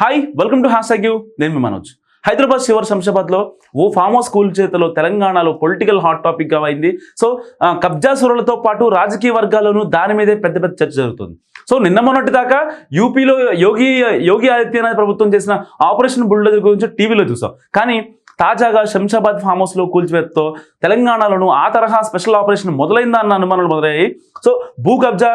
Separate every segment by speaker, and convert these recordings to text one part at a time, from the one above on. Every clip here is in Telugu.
Speaker 1: Hi welcome to hash U నేను మీ మనోజ్. హైదరాబాద్ శివర్ శంషాబాద్లో ఓ ఫామ్ హౌస్ స్కూల్ చేతిలో తెలంగాణలో పొలిటికల్ హాట్ టాపిక్గా అయింది. సో కబ్జా సురలతో పాటు రాజకీయ వర్గాల్లోనూ దాని మీదే పెద్ద పెద్ద చర్చ జరుగుతుంది. సో నిన్న మొన్నటి దాకా యూపీలో యోగి యోగి ఆదిత్యనాథ్ ప్రభుత్వం చేసిన ఆపరేషన్ బుల్డోజర్ గురించి టీవీలో చూసాం. కానీ తాజాగా శంషాబాద్ ఫామ్ హౌస్లో కూల్చివేతతో తెలంగాణలోనూ ఆ తరహా స్పెషల్ ఆపరేషన్ మొదలైందా అన్న అనుమానాలు మొదలయ్యాయి. సో భూ కబ్జా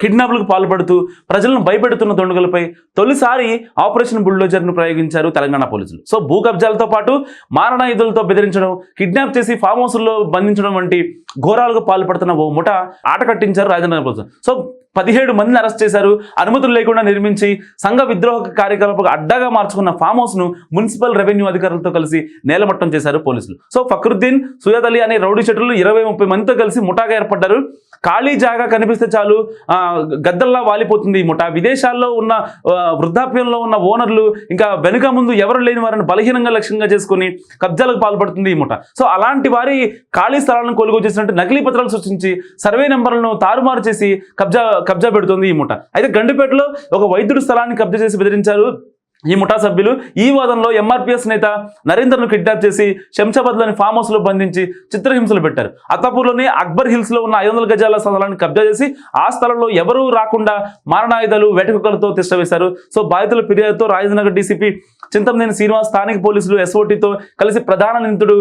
Speaker 1: కిడ్నాప్లకు పాల్పడుతూ ప్రజలను భయపెడుతున్న దొండగలపై తొలిసారి ఆపరేషన్ బుల్డోజర్ను ప్రయోగించారు తెలంగాణ పోలీసులు. సో భూ కబ్జాలతో పాటు మారణాయుధులతో బెదిరించడం కిడ్నాప్ చేసి ఫామ్ హౌస్లో బంధించడం వంటి ఘోరాలకు పాల్పడుతున్న ఓ ముఠ ఆట కట్టించారు రాజేంద్ర పోలీసులు. సో పదిహేడు మందిని అరెస్ట్ చేశారు. అనుమతులు లేకుండా నిర్మించి సంఘ విద్రోహ కార్యకలాపాలకు అడ్డాగా మార్చుకున్న ఫామ్ హౌస్ను మున్సిపల్ రెవెన్యూ అధికారులతో కలిసి నేలమట్టం చేశారు పోలీసులు. సో ఫక్రుద్దీన్ సుయద్ అలీ అనే రౌడీ షెటర్లు ఇరవై ముప్పై మందితో కలిసి ముఠాగా ఏర్పడ్డారు. ఖాళీ జాగా కనిపిస్తే చాలు గద్దల్లా వాలిపోతుంది ఈ ముఠ. విదేశాల్లో ఉన్న వృద్ధాప్యంలో ఉన్న ఓనర్లు ఇంకా వెనుక ముందు ఎవరు లేని వారిని బలహీనంగా లక్ష్యంగా చేసుకుని కబ్జాలకు పాల్పడుతుంది ఈ ముఠ. సో అలాంటి వారి ఖాళీ స్థలాలను కొనుగోలు చేసినట్టు నకిలీ పత్రాలు సృష్టించి సర్వే నెంబర్లను తారుమారు చేసి కబ్జా కబ్జా పెడుతుంది ఈ ముఠ. అయితే గండిపేటలో ఒక వైద్యుడి స్థలాన్ని కబ్జా చేసి బెదిరించారు. ఈ ముఠా సభ్యులు ఈ వాదంలో ఎంఆర్పిఎస్ నేత నరేందర్ను కిడ్నాప్ చేసి శంషాబాద్లోని ఫామ్ హౌస్లో బంధించి చిత్రహింసలు పెట్టారు. అత్తాపూర్లోని అక్బర్ హిల్స్లో ఉన్న ఐదు గజాల స్థలాన్ని కబ్జా చేసి ఆ స్థలంలో ఎవరూ రాకుండా మారణాయుధాలు వేటకుక్కలతో తిష్టవేశారు సో బాధితుల ఫిర్యాదుతో రాజనగర్ డీసీపీ చింతమనేని శ్రీనివాస్ స్థానిక పోలీసులు ఎస్ఓటీతో కలిసి ప్రధాన నిందితుడు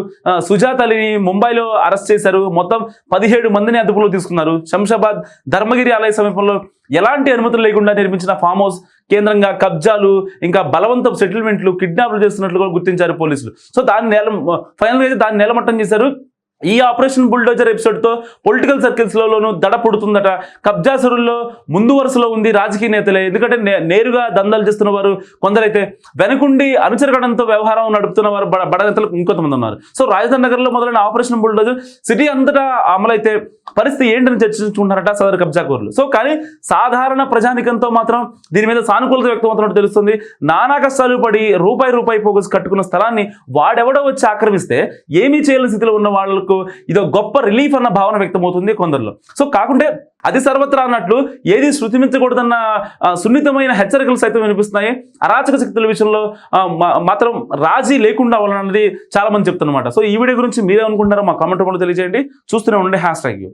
Speaker 1: సుజాత్ అలీని ముంబైలో అరెస్ట్ చేశారు. మొత్తం పదిహేడు మందిని అదుపులో తీసుకున్నారు. శంషాబాద్ ధర్మగిరి ఆలయ సమీపంలో ఎలాంటి అనుమతులు లేకుండా నిర్మించిన ఫామ్ హౌస్ కేంద్రంగా కబ్జాలు ఇంకా బలవంతం సెటిల్మెంట్లు కిడ్నాప్లు చేస్తున్నట్లు కూడా గుర్తించారు పోలీసులు. సో దాన్ని నేల ఫైనల్గా అయితే దాన్ని నిలమట్టం చేశారు. ఈ ఆపరేషన్ బుల్డోజర్ ఎపిసోడ్తో పొలిటికల్ సర్కిల్స్లోనూ దడ పుడుతుందట. కబ్జాసురుల్లో ముందు వరుసలో ఉంది రాజకీయ నేతలే. ఎందుకంటే నే- నేరుగా దందాలు చేస్తున్న వారు కొందరైతే వెనకుండి అనుచరగడంతో వ్యవహారం నడుపుతున్న వారు బడ బడ నేతలు ఇంకొంతమంది ఉన్నారు. సో రాజధాని నగర్లో మొదలైన ఆపరేషన్ బుల్డోజర్ సిటీ అంతటా అమలైతే పరిస్థితి ఏంటని చర్చించుకుంటున్నారట సదరు కబ్జాకోరులు సో కానీ సాధారణ ప్రజానికంతో మాత్రం దీని మీద సానుకూలత వ్యక్తమవుతున్నట్టు తెలుస్తుంది. నానా కష్టాలు పడి రూపాయి రూపాయి పోగొసి కట్టుకున్న స్థలాన్ని వాడెవడో వచ్చి ఆక్రమిస్తే ఏమీ చేయలేని స్థితిలో ఉన్న కొందరికి ఇదో గొప్ప రిలీఫ్ అన్న భావన వ్యక్తమవుతుంది కొందరిలో. సో కాకుంటే అది సర్వత్రా అన్నట్లు ఏది శృతిమించకూడదన్న సున్నితమైన హెచ్చరికలు సైతం వినిపిస్తున్నాయి. అరాచక శక్తుల విషయంలో మాత్రం రాజీ లేకుండా అవ్వాలన్నది చాలా మంది చెప్తున్నమాట. సో ఈ వీడియో గురించి మీరేమనుకుంటారో మా కామెంట్ రూపంలో తెలియజేయండి. చూస్తూనే ఉండండి హ్యాష్ ట్యాగ్